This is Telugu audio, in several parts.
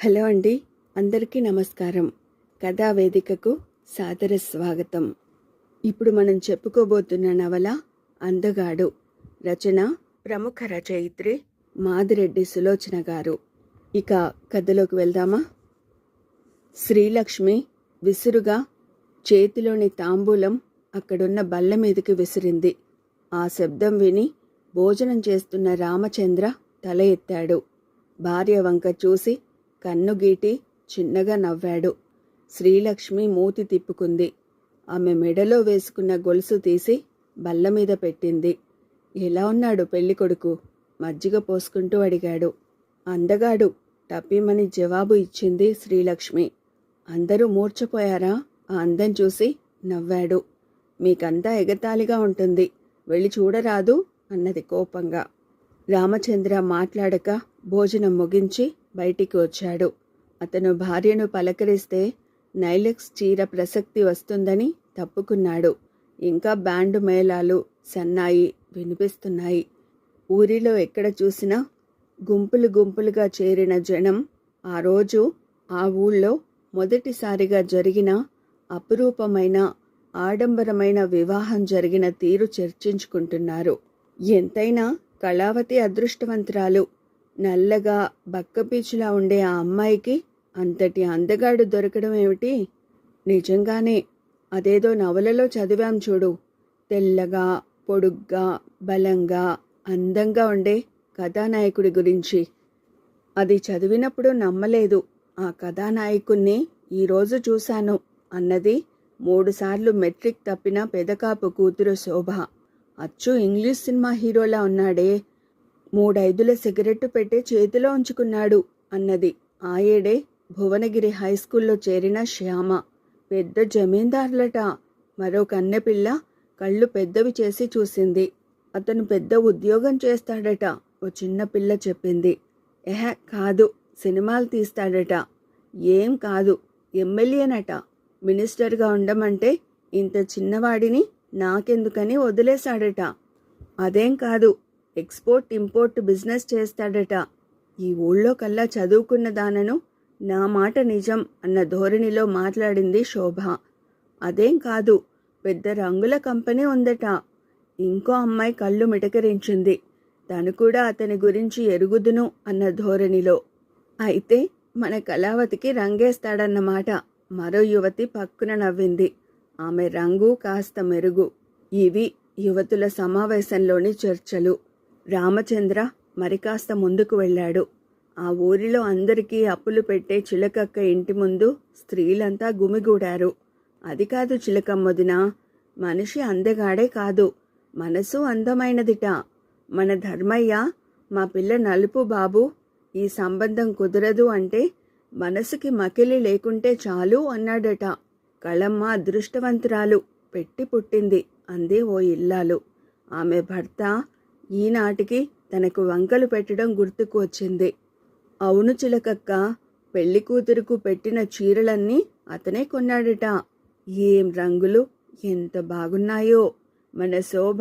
హలో అండి అందరికీ నమస్కారం. కథా వేదికకు సాదర స్వాగతం. ఇప్పుడు మనం చెప్పుకోబోతున్న నవల అందగాడు రచన ప్రముఖ రచయిత్రి మాదిరెడ్డి సులోచన గారు. ఇక కథలోకి వెళ్దామా? శ్రీలక్ష్మి విసురుగా చేతిలోని తాంబూలం అక్కడున్న బల్ల మీదకి విసిరింది. ఆ శబ్దం విని భోజనం చేస్తున్న రామచంద్ర తల ఎత్తాడు. భార్య వంక చూసి కన్ను గీటి చిన్నగా నవ్వాడు. శ్రీలక్ష్మి మూతి తిప్పుకుంది. ఆమె మెడలో వేసుకున్న గొలుసు తీసి బల్ల మీద పెట్టింది. ఎలా ఉన్నాడు పెళ్ళికొడుకు మజ్జిగ పోసుకుంటూ అడిగాడు. అందగాడు టప్పిమని జవాబు ఇచ్చింది శ్రీలక్ష్మి. అందరూ మూర్చపోయారా ఆ అందం చూసి నవ్వాడు. మీకంతా ఎగతాళిగా ఉంటుంది. వెళ్ళి చూడరాదు? అన్నది కోపంగా. రామచంద్ర మాట్లాడక భోజనం ముగించి బయటికి వచ్చాడు అతను భార్యను పలకరిస్తే నైలెక్స్ చీర ప్రసక్తి వస్తుందని తప్పుకున్నాడు. ఇంకా బ్యాండ్ మేళాలు సన్నాయి వినిపిస్తున్నాయి. ఊరిలో ఎక్కడ చూసినా గుంపులు గుంపులుగా చేరిన జనం ఆ రోజు ఆ ఊళ్ళో మొదటిసారిగా జరిగిన అపురూపమైన ఆడంబరమైన వివాహం జరిగిన తీరు చర్చించుకుంటున్నారు. ఎంతైనా కళావతి అదృష్టవంతురాలు నల్లగా బక్కపీచులా ఉండే ఆ అమ్మాయికి అంతటి అందగాడు దొరకడం ఏమిటి? నిజంగానే అదేదో నవలలో చదివాం చూడు. తెల్లగా పొడుగ్గా బలంగా అందంగా ఉండే కథానాయకుడి గురించి. అది చదివినప్పుడు నమ్మలేదు. ఆ కథానాయకుణ్ణి ఈరోజు చూశాను అన్నది మూడుసార్లు మెట్రిక్ తప్పిన పెదకాపు కూతురు శోభ. అచ్చు ఇంగ్లీష్ సినిమా హీరోలా ఉన్నాడే. మూడైదుల సిగరెట్టు పెట్టి చేతిలో ఉంచుకున్నాడు అన్నది. ఆయేడే భువనగిరి హై స్కూల్లో చేరిన శ్యామ. పెద్ద జమీందారులట. మరో కన్నెపిల్ల కళ్ళు పెద్దవి చేసి చూసింది. అతను పెద్ద ఉద్యోగం చేస్తాడట ఓ చిన్న పిల్ల చెప్పింది. ఎహ కాదు సినిమాలు తీస్తాడట. ఏం కాదు ఎమ్మెల్యేనట. మినిస్టర్గా ఉండమంటే ఇంత చిన్నవాడిని నాకెందుకని వదిలేశాడట. అదేం కాదు ఎక్స్పోర్ట్ ఇంపోర్ట్ బిజినెస్ చేస్తాడట. ఈ ఊళ్ళో కల్లా చదువుకున్న దానను నా మాట నిజం అన్న ధోరణిలో మాట్లాడింది శోభ. అదేం కాదు పెద్ద రంగుల కంపెనీ ఉందట. ఇంకో అమ్మాయి కళ్ళు మిటకరించింది. తను కూడా అతని గురించి ఎరుగుదును అన్న ధోరణిలో. అయితే మన కళావతికి రంగేస్తాడన్నమాట. మరో యువతి పక్కున నవ్వింది. ఆమె రంగు కాస్త మెరుగు. ఇవి యువతుల సమావేశంలోని చర్చలు. రామచంద్ర మరి కాస్త ముందుకు వెళ్ళాడు. ఆ ఊరిలో అందరికీ అప్పులు పెట్టే చిలకక్క ఇంటి ముందు స్త్రీలంతా గుమిగూడారు. అది కాదు చిలకమ్మదిన మనిషి అందగాడే కాదు మనసు అందమైనదిట. మన ధర్మయ్య మా పిల్ల నలుపు బాబు ఈ సంబంధం కుదరదు అంటే మనసుకి మకిలి లేకుంటే చాలు అన్నాడట. కళమ్మ అదృష్టవంతురాలు పెట్టి పుట్టింది అంది ఓ ఇల్లాలు. ఆమె భర్త ఈనాటికి తనకు వంకలు పెట్టడం గుర్తుకు వచ్చింది. అవును చిలకక్క పెళ్ళి కూతురుకు పెట్టిన చీరలన్నీ అతనే కొన్నాడట. ఏం రంగులు ఎంత బాగున్నాయో. మన శోభ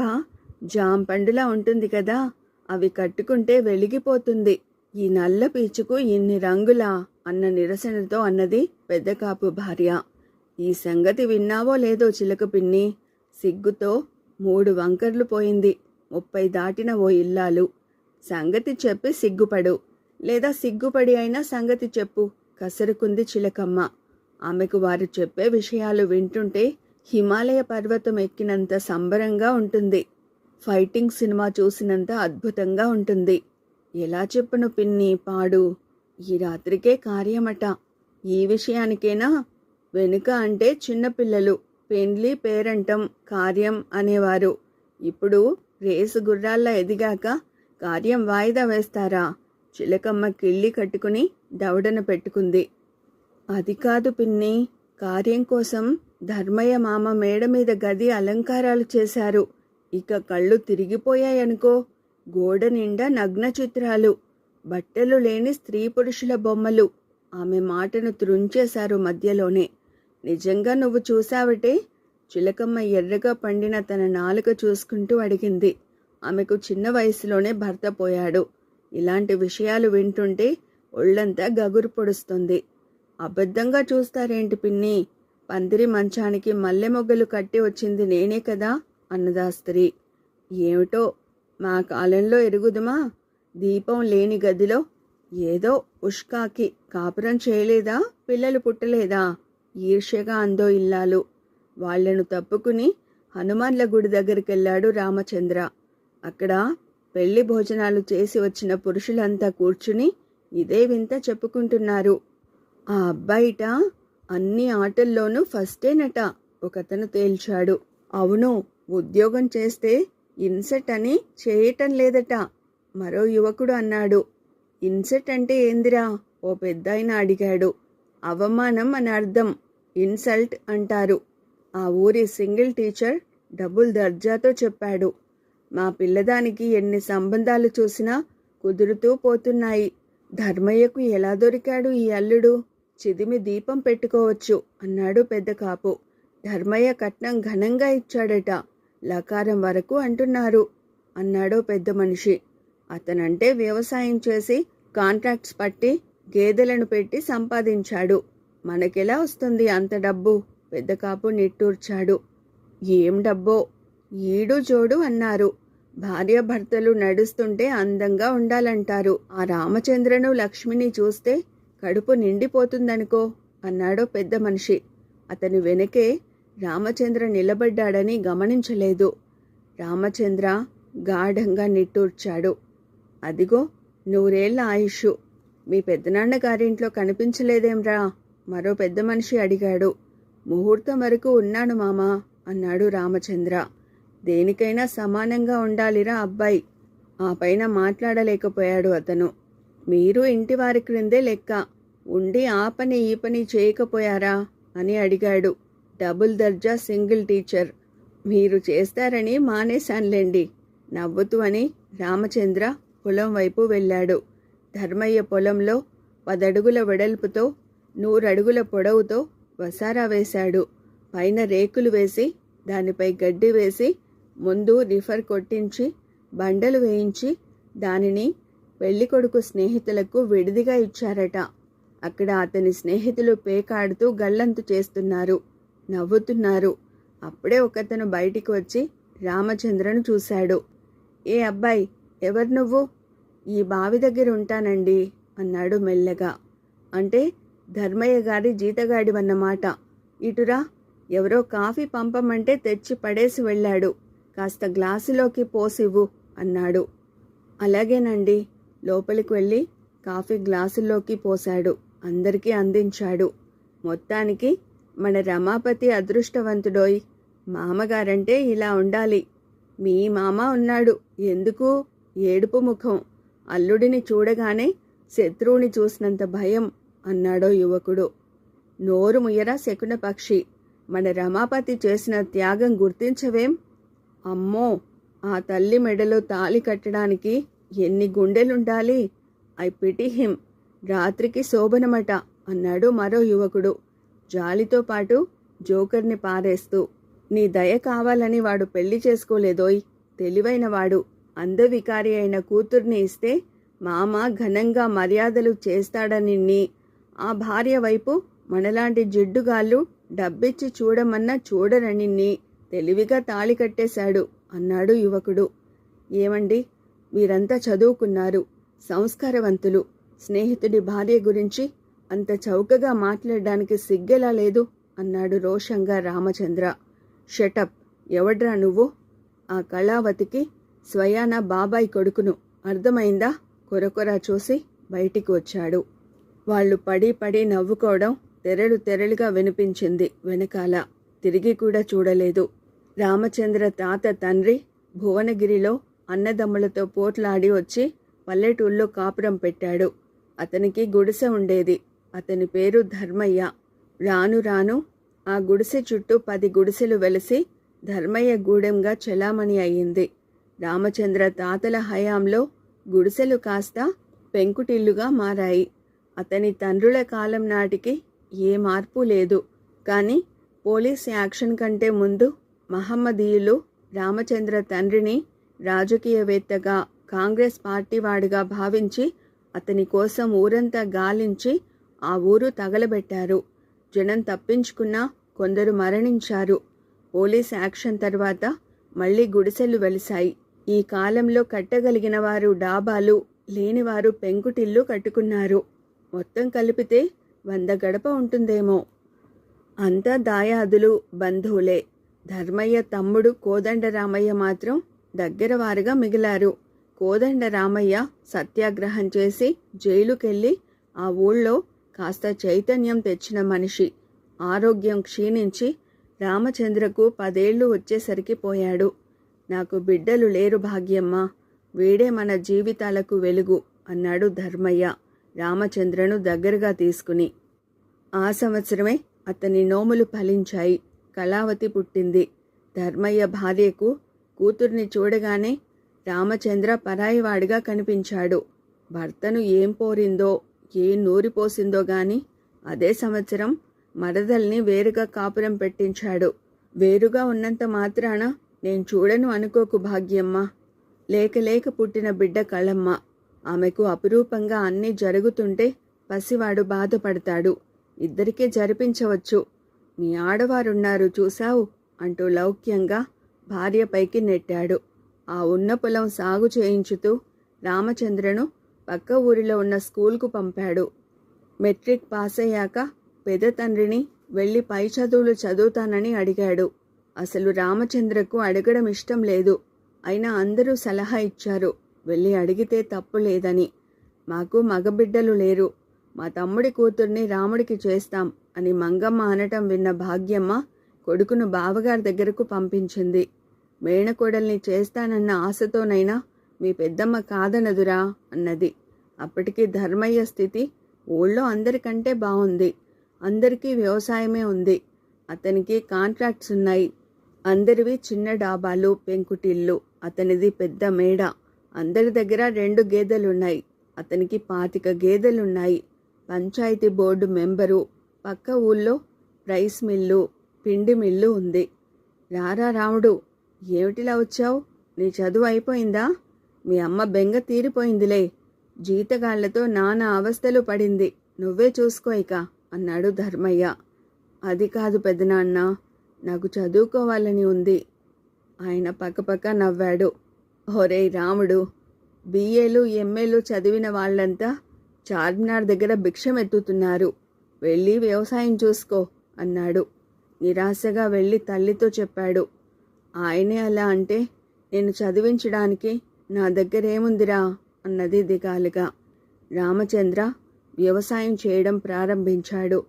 జాంపండులా ఉంటుంది కదా అవి కట్టుకుంటే వెలిగిపోతుంది. ఈ నల్ల పీచుకు ఇన్ని రంగులా అన్న నిరసనతో అన్నది పెద్దకాపు భార్య. ఈ సంగతి విన్నావో లేదో చిలక పిన్ని? సిగ్గుతో మూడు వంకర్లు పోయింది. ముప్పై దాటిన ఓ ఇల్లాలు. సంగతి చెప్పి సిగ్గుపడు. లేదా సిగ్గుపడి అయినా సంగతి చెప్పు. కసరుకుంది చిలకమ్మ. ఆమెకు వారు చెప్పే విషయాలు వింటుంటే హిమాలయ పర్వతం ఎక్కినంత సంబరంగా ఉంటుంది. ఫైటింగ్ సినిమా చూసినంత అద్భుతంగా ఉంటుంది. ఎలా చెప్పను పిన్ని పాడు. ఈ రాత్రికే కార్యమట. ఈ విషయానికేనా? వెనుక అంటే చిన్నపిల్లలు. పెండ్లి పేరంటం కార్యం అనేవారు. ఇప్పుడు రేసు గుర్రాల్లా ఎదిగాక కార్యం వాయిదా వేస్తారా? చిలకమ్మ కిళ్ళి కట్టుకుని దవడన పెట్టుకుంది. అది కాదు పిన్ని కార్యం కోసం ధర్మయ్య మామ మేడ మీద గది అలంకారాలు చేశారు. ఇక కళ్ళు తిరిగిపోయాయనుకో గోడ నిండా నగ్న చిత్రాలు బట్టలు లేని స్త్రీ పురుషుల బొమ్మలు ఆమె మాటను త్రుంచేశారు మధ్యలోనే. నిజంగా నువ్వు చూసావటే చిలకమ్మ ఎర్రగా పండిన తన నాలుక చూసుకుంటూ అడిగింది. ఆమెకు చిన్న వయసులోనే భర్త పోయాడు. ఇలాంటి విషయాలు వింటుంటే ఒళ్ళంతా గగురు పొడుస్తుంది. అబద్ధంగా చూస్తారేంటి పిన్ని? పందిరి మంచానికి మల్లె మొగ్గలు కట్టి వచ్చింది నేనే కదా? అన్నదాస్త్రి ఏమిటో? మా కాలంలో ఎరుగుదుమా? దీపం లేని గదిలో? ఏదో ఉష్కాకి కాపురం చేయలేదా? పిల్లలు పుట్టలేదా? ఈర్ష్యగా అందో ఇల్లాలు. వాళ్ళను తప్పుకుని హనుమాన్ల గుడి దగ్గరికెళ్ళాడు రామచంద్ర. అక్కడ పెళ్ళి భోజనాలు చేసి వచ్చిన పురుషులంతా కూర్చుని ఇదే వింత చెప్పుకుంటున్నారు. ఆ అబ్బాయిట అన్ని ఆటల్లోనూ ఫస్టేనట ఒకతను తేల్చాడు. అవును ఉద్యోగం చేస్తే ఇన్సెట్ అని చేయటం లేదట మరో యువకుడు అన్నాడు. ఇన్సెట్ అంటే ఏందిరా? ఓ పెద్దాయన అడిగాడు. అవమానం అని అర్థం ఇన్సల్ట్ అంటారు. ఆ ఊరి సింగిల్ టీచర్ డబుల్ దర్జాతో చెప్పాడు. మా పిల్లదానికి ఎన్ని సంబంధాలు చూసినా కుదురుతూ పోతున్నాయి. ధర్మయ్యకు ఎలా దొరికాడు ఈ అల్లుడు? చిదిమి దీపం పెట్టుకోవచ్చు అన్నాడు పెద్ద కాపు. ధర్మయ్య కట్నం ఘనంగా ఇచ్చాడట. లకారం వరకు అంటున్నారు అన్నాడో పెద్ద మనిషి. అతనంటే వ్యవసాయం చేసి కాంట్రాక్ట్స్ పట్టి గేదెలను పెట్టి సంపాదించాడు. మనకెలా వస్తుంది అంత డబ్బు? పెద్ద కాపు నిట్టూర్చాడు. ఏం డబ్బో? ఈడు జోడు అన్నారు. భార్యాభర్తలు నడుస్తుంటే అందంగా ఉండాలంటారు. ఆ రామచంద్రను లక్ష్మిని చూస్తే కడుపు నిండిపోతుందనుకో అన్నాడో పెద్ద మనిషి. అతని వెనకే రామచంద్ర నిలబడ్డాడని గమనించలేదు. రామచంద్ర గాఢంగా నిట్టూర్చాడు. అదిగో నూరేళ్ళ ఆయుషు. మీ పెద్దనాన్న గారింట్లో కనిపించలేదేంరా మరో పెద్ద మనిషి అడిగాడు. ముహూర్తం వరకు ఉన్నాను మామా అన్నాడు రామచంద్ర. దేనికైనా సమానంగా ఉండాలిరా అబ్బాయి ఆ పైన మాట్లాడలేకపోయాడు అతను. మీరు ఇంటివారి క్రిందే లెక్క ఉండి ఆ పని ఈ పని చేయకపోయారా అని అడిగాడు డబుల్ దర్జా సింగిల్ టీచర్. మీరు చేస్తారని మానేశానులేండి నవ్వుతూ అని రామచంద్ర పొలం వైపు వెళ్ళాడు. ధర్మయ్య పొలంలో పదడుగుల వెడల్పుతో నూరడుగుల పొడవుతో వసారా వేశాడు. పైన రేకులు వేసి దానిపై గడ్డి వేసి ముందు రిఫర్ కొట్టించి బండలు వేయించి దానిని పెళ్ళికొడుకు స్నేహితులకు విడిదిగా ఇచ్చారట. అక్కడ అతని స్నేహితులు పేకాడుతూ గల్లంతు చేస్తున్నారు. నవ్వుతున్నారు. అప్పుడే ఒకతను బయటికి వచ్చి రామచంద్రను చూశాడు. ఏ అబ్బాయి ఎవరు నువ్వు? ఈ బావి దగ్గర ఉంటానండి అన్నాడు మెల్లగా. అంటే ధర్మయ్య గారి జీతగాడివన్నమాట. ఇటురా ఎవరో కాఫీ పంపమంటే తెచ్చి పడేసి వెళ్ళాడు. కాస్త గ్లాసులోకి పోసివ్వు అన్నాడు. అలాగేనండి. లోపలికి వెళ్ళి కాఫీ గ్లాసుల్లోకి పోశాడు. అందరికీ అందించాడు. మొత్తానికి మన రమాపతి అదృష్టవంతుడోయ్. మామగారంటే ఇలా ఉండాలి. మీ మామ ఉన్నాడు. ఎందుకు? ఏడుపు ముఖం. అల్లుడిని చూడగానే శత్రువుని చూసినంత భయం. అన్నాడో యువకుడు. నోరు ముయ్యరా శకున పక్షి. మన రమాపతి చేసిన త్యాగం గుర్తించవేం? అమ్మో ఆ తల్లి మెడలో తాలి కట్టడానికి ఎన్ని గుండెలుండాలి? ఐ పిటి హిమ్ రాత్రికి శోభనమట అన్నాడు మరో యువకుడు. జాలితో పాటు జోకర్ని పారేస్తూ నీ దయ కావాలని వాడు పెళ్ళి చేసుకోలేదోయ్ తెలివైనవాడు. అందవికారి అయిన కూతుర్ని ఇస్తే మామ ఘనంగా మర్యాదలు చేస్తాడని ఆ భార్య వైపు మనలాంటి జిడ్డుగాళ్ళు డబ్బిచ్చి చూడమన్నా చూడరనిన్ని తెలివిగా తాళి కట్టేశాడు అన్నాడు యువకుడు. ఏమండి? మీరంతా చదువుకున్నారు సంస్కారవంతులు. స్నేహితుడి భార్య గురించి అంత చౌకగా మాట్లాడడానికి సిగ్గెలా లేదు అన్నాడు రోషంగా రామచంద్ర. షటప్ ఎవడ్రా నువ్వు? ఆ కళావతికి స్వయాన బాబాయ్ కొడుకును. అర్థమైందా? కొరకొరా చూసి బయటికి వచ్చాడు. వాళ్ళు పడి పడి నవ్వుకోవడం తెరలు తెరలుగా వినిపించింది వెనకాల. తిరిగి కూడా చూడలేదు. రామచంద్ర తాత తండ్రి భువనగిరిలో అన్నదమ్ములతో పోట్లాడి వచ్చి పల్లెటూళ్ళలో కాపురం పెట్టాడు. అతనికి గుడిసె ఉండేది. అతని పేరు ధర్మయ్య. రాను రాను ఆ గుడిసె చుట్టూ పది గుడిసెలు వెలిసి ధర్మయ్య గూడెంగా చెలామణి అయ్యింది. రామచంద్ర తాతల హయాంలో గుడిసెలు కాస్త పెంకుటిల్లుగా మారాయి. అతని తండ్రుల కాలం నాటికి ఏ మార్పు లేదు. కానీ పోలీస్ యాక్షన్ కంటే ముందు మహమ్మదీయులు రామచంద్ర తండ్రిని రాజకీయవేత్తగా కాంగ్రెస్ పార్టీ వాడిగా భావించి అతని కోసం ఊరంతా గాలించి ఆ ఊరు తగలబెట్టారు. జనం తప్పించుకున్నా కొందరు మరణించారు. పోలీస్ యాక్షన్ తర్వాత మళ్ళీ గుడిసెలు వెలిశాయి. ఈ కాలంలో కట్టగలిగిన వారు డాబాలు లేనివారు పెంకుటిల్లు కట్టుకున్నారు. మొత్తం కలిపితే వంద గడప ఉంటుందేమో. అంతా దాయాదులు బంధువులే. ధర్మయ్య తమ్ముడు కోదండరామయ్య మాత్రం దగ్గరవారుగా మిగిలారు. కోదండరామయ్య సత్యాగ్రహం చేసి జైలుకెళ్ళి ఆ ఊళ్ళో కాస్త చైతన్యం తెచ్చిన మనిషి. ఆరోగ్యం క్షీణించి రామచంద్రకు పదేళ్ళు వచ్చేసరికి పోయాడు. నాకు బిడ్డలు లేరు భాగ్యమ్మ. వీడే మన జీవితాలకు వెలుగు అన్నాడు ధర్మయ్య. రామచంద్రను దగ్గరగా తీసుకుని. ఆ సంవత్సరమే అతని నోములు ఫలించాయి. కళావతి పుట్టింది. ధర్మయ్య భార్యకు కూతుర్ని చూడగానే రామచంద్ర పరాయివాడిగా కనిపించాడు. భర్తను ఏం పోరిందో ఏం నూరిపోసిందో గాని అదే సంవత్సరం మరదల్ని వేరుగా కాపురం పెట్టించాడు. వేరుగా ఉన్నంత మాత్రాన నేను చూడను అనుకోకు భాగ్యమ్మ. లేక లేక పుట్టిన బిడ్డ కళమ్మ. ఆమెకు అపురూపంగా అన్నీ జరుగుతుంటే పసివాడు బాధపడతాడు. ఇద్దరికే జరిపించవచ్చు. మీ ఆడవారున్నారు చూశావు? అంటూ లౌక్యంగా భార్యపైకి నెట్టాడు. ఆ ఉన్న పొలం సాగు చేయించుతూ రామచంద్రను పక్క ఊరిలో ఉన్న స్కూల్కు పంపాడు. మెట్రిక్ పాస్ అయ్యాక పెద్ద తండ్రిని వెళ్ళి పై చదువులు చదువుతానని అడిగాడు. అసలు రామచంద్రకు అడగడం ఇష్టం లేదు. అయినా అందరూ సలహా ఇచ్చారు. వెళ్ళి అడిగితే తప్పు లేదని. మాకు మగబిడ్డలు లేరు. మా తమ్ముడి కూతుర్ని రాముడికి చేస్తాం అని మంగమ్మ అనటం విన్న భాగ్యమ్మ కొడుకును బావగారి దగ్గరకు పంపించింది. మేనకోడల్ని చేస్తానన్న ఆశతోనైనా మీ పెద్దమ్మ కాదనదురా అన్నది. అప్పటికి ధర్మయ్య స్థితి ఊళ్ళో అందరికంటే బాగుంది అందరికీ వ్యవసాయమే ఉంది. అతనికి కాంట్రాక్ట్స్ ఉన్నాయి. అందరివి చిన్న డాబాలు పెంకుటిల్లు. అతనిది పెద్ద మేడ. అందరి దగ్గర రెండు గేదెలున్నాయి. అతనికి పాతిక గేదెలున్నాయి. పంచాయతీ బోర్డు మెంబరు పక్క ఊళ్ళో రైస్ మిల్లు పిండి మిల్లు ఉంది. రారా రాముడు ఏమిటిలా వచ్చావు? నీ చదువు అయిపోయిందా? మీ అమ్మ బెంగ తీరిపోయిందిలే. జీతగాళ్ళతో నానా అవస్థలు పడింది. నువ్వే చూసుకో ఇక అన్నాడు ధర్మయ్య. అది కాదు పెదనాన్న నాకు చదువుకోవాలని ఉంది. ఆయన పక్కపక్క నవ్వాడు. ఒరే రాముడు బీఏలు ఎంఏలు చదివిన వాళ్ళంతా చార్మినార్ దగ్గర భిక్షం ఎత్తుతున్నారు వెళ్ళి వ్యవసాయం చూసుకో అన్నాడు. నిరాశగా వెళ్ళి తల్లితో చెప్పాడు. ఆయనే అలా అంటే నేను చదివించడానికి నా దగ్గర ఏముందిరా అన్నది దిగాలుగా. రామచంద్ర వ్యవసాయం చేయడం ప్రారంభించాడు.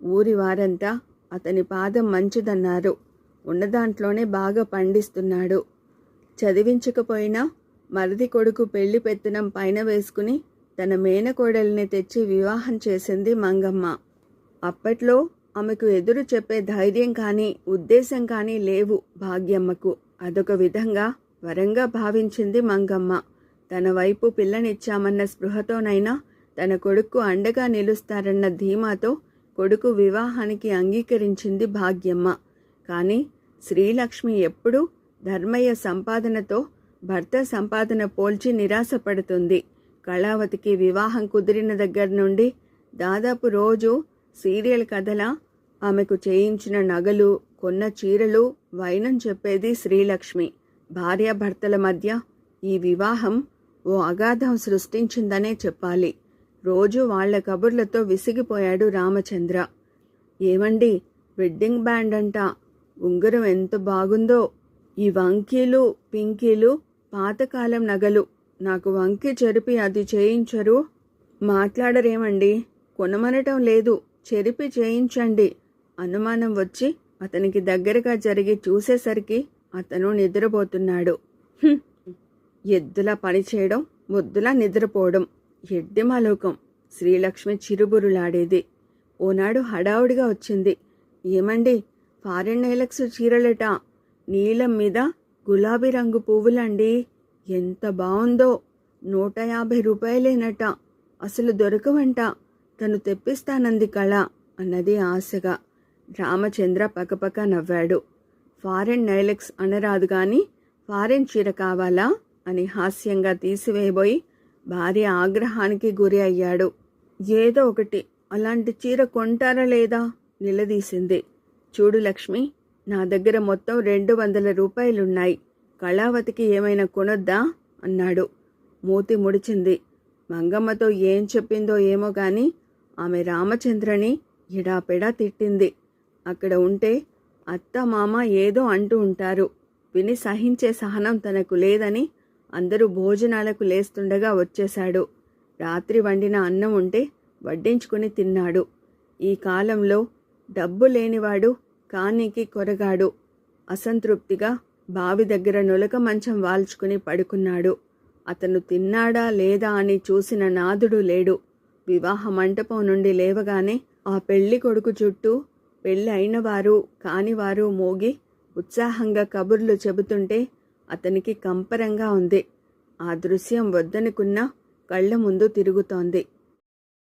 ఊరి వారంతా అతని పాదం మంచిదన్నారు. ఉన్నదాంట్లోనే బాగా పండిస్తున్నాడు. చదివించకపోయినా మరిది కొడుకు పెళ్ళి పెత్తనం పైన వేసుకుని తన మేనకోడల్ని తెచ్చి వివాహం చేసింది మంగమ్మ. అప్పట్లో ఆమెకు ఎదురు చెప్పే ధైర్యం కానీ ఉద్దేశం కానీ లేవు భాగ్యమ్మకు. అదొక విధంగా వరంగా భావించింది మంగమ్మ. తన వైపు పిల్లనిచ్చామన్న స్పృహతోనైనా తన కొడుకు అండగా నిలుస్తారన్న ధీమాతో కొడుకు వివాహానికి అంగీకరించింది భాగ్యమ్మ. కానీ శ్రీలక్ష్మి ఎప్పుడూ ధర్మయ్య సంపాదనతో భర్త సంపాదన పోల్చి నిరాశపడుతుంది. కళావతికి వివాహం కుదిరిన దగ్గర నుండి దాదాపు రోజు సీరియల్ కథల ఆమెకు చేయించిన నగలు కొన్న చీరలు వైనం చెప్పేది శ్రీలక్ష్మి. భార్యాభర్తల మధ్య ఈ వివాహం ఓ అగాధం సృష్టించిందనే చెప్పాలి. రోజు వాళ్ళ కబుర్లతో విసిగిపోయాడు రామచంద్ర. ఏమండి వెడ్డింగ్ బ్యాండ్ అంట ఉంగరం ఎంత బాగుందో ఈ వంకీలు పింకీలు పాతకాలం నగలు నాకు వంకి చెరిపి అది చేయించరు. మాట్లాడరేమండి? కొనమనటం లేదు. చెరిపి చేయించండి. అనుమానం వచ్చి అతనికి దగ్గరగా జరిగి చూసేసరికి అతను నిద్రపోతున్నాడు. ఎద్దులా పనిచేయడం ముద్దులా నిద్రపోవడం ఎడ్డిమాలోకం శ్రీలక్ష్మి చిరుబురులాడేది. ఓనాడు హడావుడిగా వచ్చింది. ఏమండి? ఫారెన్ నైలక్స్ చీరలట? నీలం మీద గులాబీ రంగు పువ్వులండి. ఎంత బాగుందో నూట యాభై రూపాయలేనట. అసలు దొరకవంట. తను తెప్పిస్తానంది కళ అన్నది ఆశగా. రామచంద్ర పకపక నవ్వాడు. ఫారెన్ నైలెక్స్ అనరాదు గాని ఫారెన్ చీర కావాలా అని హాస్యంగా తీసివేయబోయి భార్య ఆగ్రహానికి గురి అయ్యాడు. ఏదో ఒకటి. అలాంటి చీర కొంటారా లేదా? నిలదీసింది. చూడు లక్ష్మి నా దగ్గర మొత్తం రెండు వందల రూపాయలున్నాయి. కళావతికి ఏమైనా కొనొద్దా? అన్నాడు. మూతి ముడిచింది. మంగమ్మతో ఏం చెప్పిందో ఏమో కానీ ఆమె రామచంద్రని ఎడాపెడా తిట్టింది. అక్కడ ఉంటే అత్త మామ ఏదో అంటూ ఉంటారు. విని సహించే సహనం తనకు లేదని అందరూ భోజనాలకు లేస్తుండగా వచ్చేశాడు. రాత్రి వండిన అన్నం ఉంటే వడ్డించుకుని తిన్నాడు. ఈ కాలంలో డబ్బు లేనివాడు కానీకి కొరగాడు. అసంతృప్తిగా బావి దగ్గర నులక మంచం వాల్చుకుని పడుకున్నాడు. అతను తిన్నాడా లేదా అని చూసిన నాదుడు లేడు. వివాహ మంటపం నుండి లేవగానే ఆ పెళ్ళి కొడుకు చుట్టూ పెళ్ళి అయినవారు కానివారు మోగి ఉత్సాహంగా కబుర్లు చెబుతుంటే అతనికి కంపరంగా ఉంది. ఆ దృశ్యం వద్దనుకున్నా కళ్ళ ముందు తిరుగుతోంది.